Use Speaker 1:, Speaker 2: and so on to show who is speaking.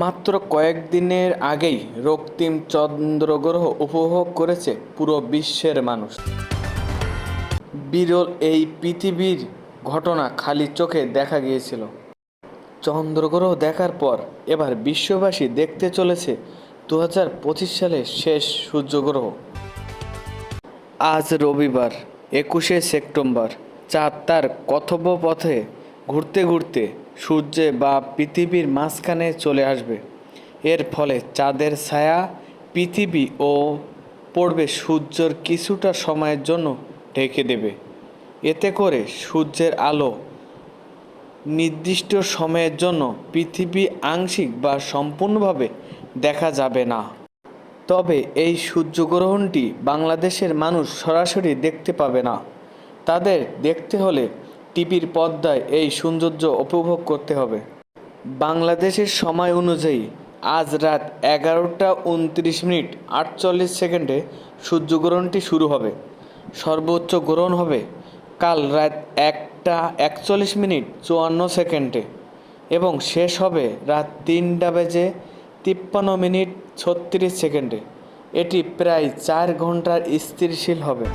Speaker 1: মাত্র কয়েকদিনের আগেই রক্তিম চন্দ্রগ্রহ উপভোগ করেছে পুরো বিশ্বের মানুষ। বিরল এই পৃথিবীর ঘটনা খালি চোখে দেখা গিয়েছিল। চন্দ্রগ্রহ দেখার পর এবার বিশ্ববাসী দেখতে চলেছে দু হাজার পঁচিশ সালের শেষ সূর্যগ্রহ। আজ রবিবার, একুশে সেপ্টেম্বর, চাঁদ তার কথোপপথে ঘুরতে ঘুরতে সূর্যে বা পৃথিবীর মাঝখানে চলে আসবে। এর ফলে চাঁদের ছায়া পৃথিবী ও পড়বে সূর্যের কিছুটা সময়ের জন্য ঢেকে দেবে। এতে করে সূর্যের আলো নির্দিষ্ট সময়ের জন্য পৃথিবী আংশিক বা সম্পূর্ণভাবে দেখা যাবে না। তবে এই সূর্যগ্রহণটি বাংলাদেশের মানুষ সরাসরি দেখতে পাবে না। তাদের দেখতে হলে টিভির পর্দায় এই সৌন্দর্য উপভোগ করতে হবে। বাংলাদেশের সময় অনুযায়ী আজ রাত এগারোটা উনত্রিশ মিনিট আটচল্লিশ সেকেন্ডে সূর্যগ্রহণটি শুরু হবে। সর্বোচ্চ গ্রহণ হবে কাল রাত একটা একচল্লিশ মিনিট চুয়ান্ন সেকেন্ডে এবং শেষ হবে রাত তিনটা বেজে তিপ্পান্ন মিনিট ছত্রিশ সেকেন্ডে। এটি প্রায় চার ঘণ্টার স্থিরশীল হবে।